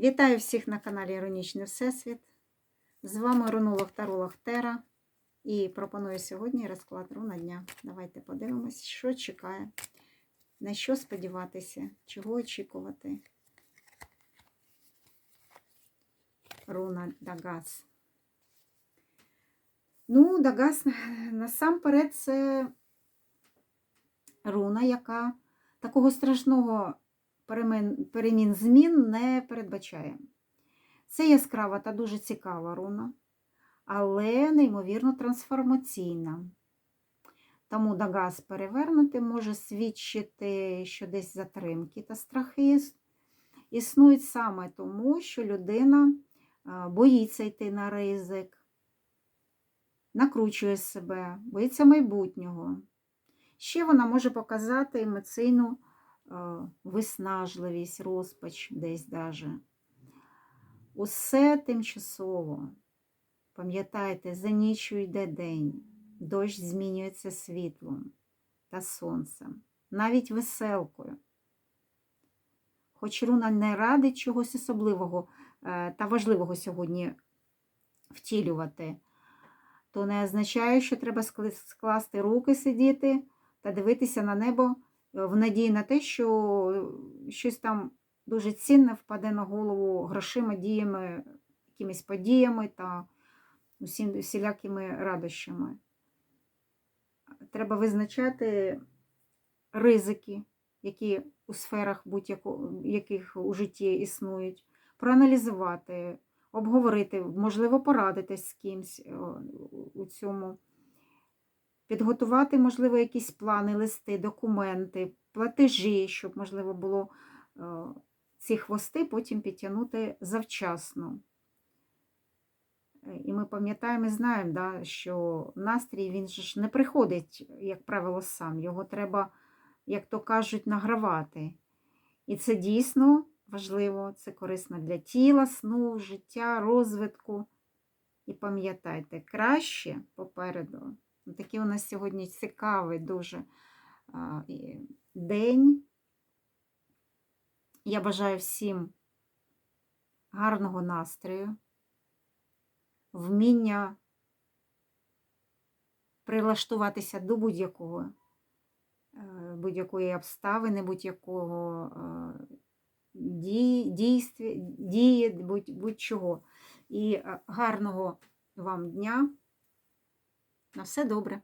Вітаю всіх на каналі Іронічний Всесвіт. З вами рунолог Таролог Тера. І пропоную сьогодні розклад руна дня. Давайте подивимось, що чекає, на що сподіватися, чого очікувати. Руна Дагас. Ну, Дагас насамперед це руна, яка такого страшного перемін, змін не передбачає. Це яскрава та дуже цікава руна, але неймовірно трансформаційна. Тому Дагас перевернути може свідчити, що десь затримки та страхи існують саме тому, що людина боїться йти на ризик, накручує себе, боїться майбутнього. Ще вона може показати емоційну виснажливість, розпач десь даже. Усе тимчасово. Пам'ятайте, за нічю йде день, дощ змінюється світлом та сонцем, навіть веселкою. Хоч руна не радить чогось особливого та важливого сьогодні втілювати, то не означає, що треба скласти руки, сидіти та дивитися на небо в надії на те, що щось там дуже цінне впаде на голову грошима, діями, якимись подіями та усім, всілякими радощами. Треба визначати ризики, які у сферах будь-яких у житті існують, проаналізувати, обговорити, можливо, порадитись з кимсь у цьому підготувати, можливо, якісь плани, листи, документи, платежі, щоб, можливо, було е, ці хвости потім підтягнути завчасно. Е, і ми пам'ятаємо і знаємо, да, що настрій він ж не приходить, як правило, сам. Його треба, як то кажуть, награвати. І це дійсно важливо, це корисно для тіла, сну, життя, розвитку. І пам'ятайте, краще попереду. Такий у нас сьогодні цікавий дуже день. Я бажаю всім гарного настрою, вміння прилаштуватися до будь-якого, е, будь-якої обставини, будь-якого дії, будь-чого. І е, гарного вам дня! На все добре.